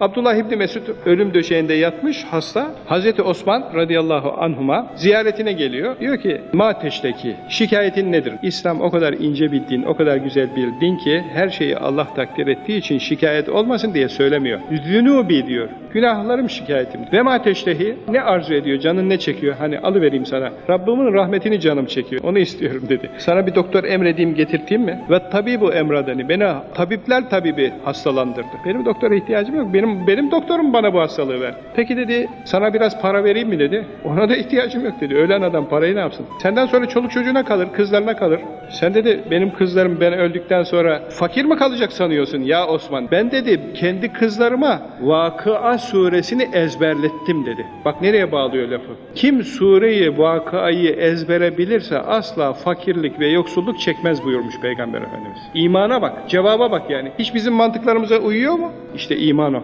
Abdullah İbni Mesud ölüm döşeğinde yatmış hasta. Hazreti Osman radıyallahu anhuma ziyaretine geliyor. Diyor ki ma teşteki şikayetin nedir? İslam o kadar ince bir din, o kadar güzel bir din ki her şeyi Allah takdir ettiği için şikayet olmasın diye söylemiyor. Zünubi diyor. Günahlarım şikayetim. Ve ma teştehi ne arzu ediyor? Canın ne çekiyor? Hani alıvereyim sana. Rabbimin rahmetini canım çekiyor. Onu istiyorum dedi. Sana bir doktor emredeyim getirteyim mi? Ve tabibu emradani. Beni tabipler tabibi hastalandırdı. Benim doktora ihtiyacım yok. Benim benim doktorum bana bu hastalığı ver. Peki dedi sana biraz para vereyim mi dedi. Ona da ihtiyacım yok dedi. Ölen adam parayı ne yapsın? Senden sonra çoluk çocuğuna kalır, kızlarına kalır. Sen dedi benim kızlarım ben öldükten sonra fakir mi kalacak sanıyorsun ya Osman? Ben dedi kendi kızlarıma Vakıa suresini ezberlettim dedi. Bak nereye bağlıyor lafı. Kim sureyi vakayı ezbere bilirse asla fakirlik ve yoksulluk çekmez buyurmuş Peygamber Efendimiz. İmana bak, cevaba bak yani. Hiç bizim mantıklarımıza uyuyor mu? İşte iman o.